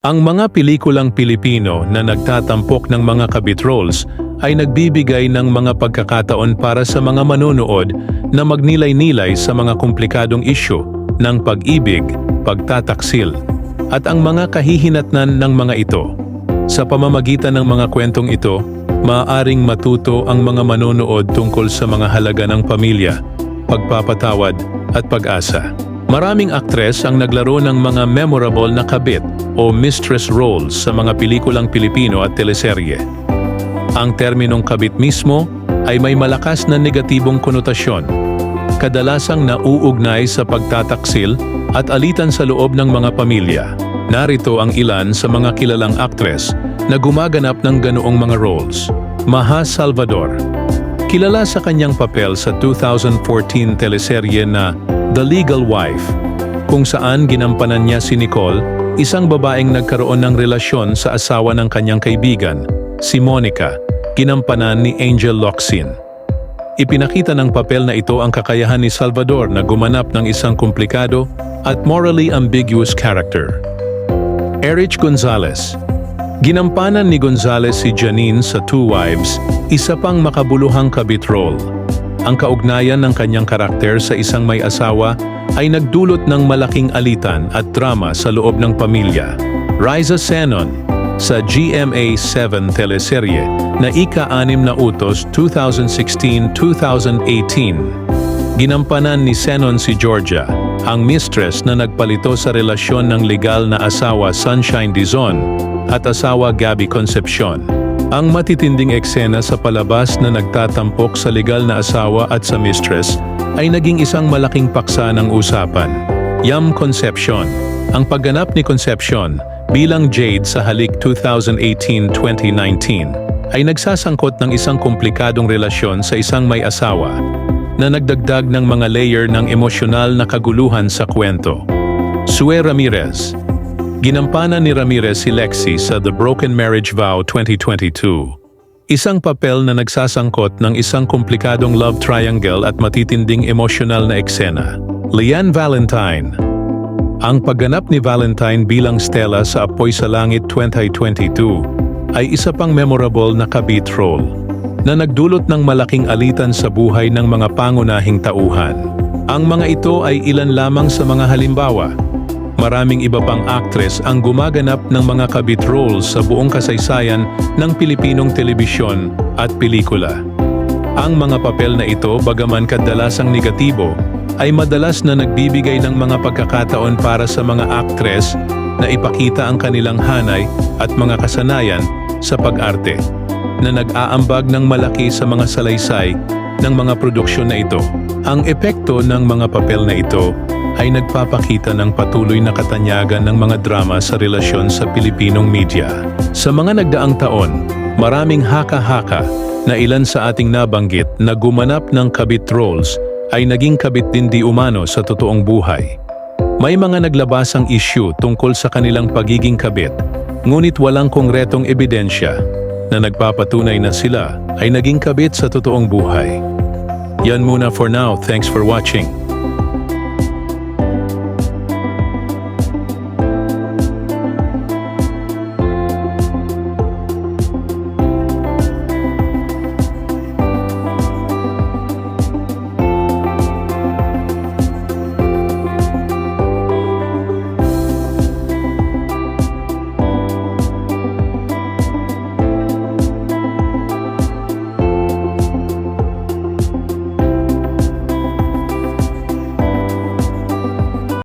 Ang mga pelikulang Pilipino na nagtatampok ng mga kabit roles ay nagbibigay ng mga pagkakataon para sa mga manonood na magnilay-nilay sa mga komplikadong isyu ng pag-ibig, pagtataksil, at ang mga kahihinatnan ng mga ito. Sa pamamagitan ng mga kwentong ito, maaaring matuto ang mga manonood tungkol sa mga halaga ng pamilya, pagpapatawad, at pag-asa. Maraming aktres ang naglaro ng mga memorable na kabit o mistress roles sa mga pelikulang Pilipino at teleserye. Ang terminong kabit mismo ay may malakas na negatibong konotasyon. Kadalasang nauugnay sa pagtataksil at alitan sa loob ng mga pamilya. Narito ang ilan sa mga kilalang aktres na gumaganap ng ganoong mga roles. Maha Salvador Kilala sa kanyang papel sa 2014 teleserye na The Legal Wife, kung saan ginampanan niya si Nicole, isang babaeng nagkaroon ng relasyon sa asawa ng kanyang kaibigan, si Monica, ginampanan ni Angel Locsin. Ipinakita ng papel na ito ang kakayahan ni Salvador na gumanap ng isang komplikado at morally ambiguous character. Erich Gonzalez Ginampanan ni Gonzales si Janine sa Two Wives, isa pang makabuluhang kabit role. Ang kaugnayan ng kanyang karakter sa isang may asawa ay nagdulot ng malaking alitan at drama sa loob ng pamilya. Riza Senon sa GMA7 teleserye na ika-anim na utos 2016-2018. Ginampanan ni Senon si Georgia, ang mistress na nagpalito sa relasyon ng legal na asawa Sunshine Dizon at asawa Gabby Concepcion. Ang matitinding eksena sa palabas na nagtatampok sa legal na asawa at sa mistress ay naging isang malaking paksa ng usapan. Yam Concepcion Ang pagganap ni Concepcion bilang Jade sa halik 2018-2019 ay nagsasangkot ng isang komplikadong relasyon sa isang may asawa na nagdagdag ng mga layer ng emosyonal na kaguluhan sa kwento. Sue Ramirez Ginampanan ni Ramirez si Lexi sa The Broken Marriage Vow 2022. Isang papel na nagsasangkot ng isang komplikadong love triangle at matitinding emosyonal na eksena. Leanne Valentine Ang pagganap ni Valentine bilang Stella sa Apoy sa Langit 2022 ay isa pang memorable na kabit role na nagdulot ng malaking alitan sa buhay ng mga pangunahing tauhan. Ang mga ito ay ilan lamang sa mga halimbawa Maraming iba pang aktres ang gumaganap ng mga kabit roles sa buong kasaysayan ng Pilipinong telebisyon at pelikula. Ang mga papel na ito, bagaman kadalasang negatibo, ay madalas na nagbibigay ng mga pagkakataon para sa mga aktres na ipakita ang kanilang hanay at mga kasanayan sa pag-arte, na nag-aambag ng malaki sa mga salaysay ng mga produksyon na ito. Ang epekto ng mga papel na ito ay nagpapakita ng patuloy na katanyagan ng mga drama sa relasyon sa Pilipinong media. Sa mga nagdaang taon, maraming haka-haka na ilan sa ating nabanggit na gumanap ng kabit roles ay naging kabit din di umano sa totoong buhay. May mga naglabasang issue tungkol sa kanilang pagiging kabit, ngunit walang kongretong ebidensya na nagpapatunay na sila ay naging kabit sa totoong buhay. Yan muna for now. Thanks for watching.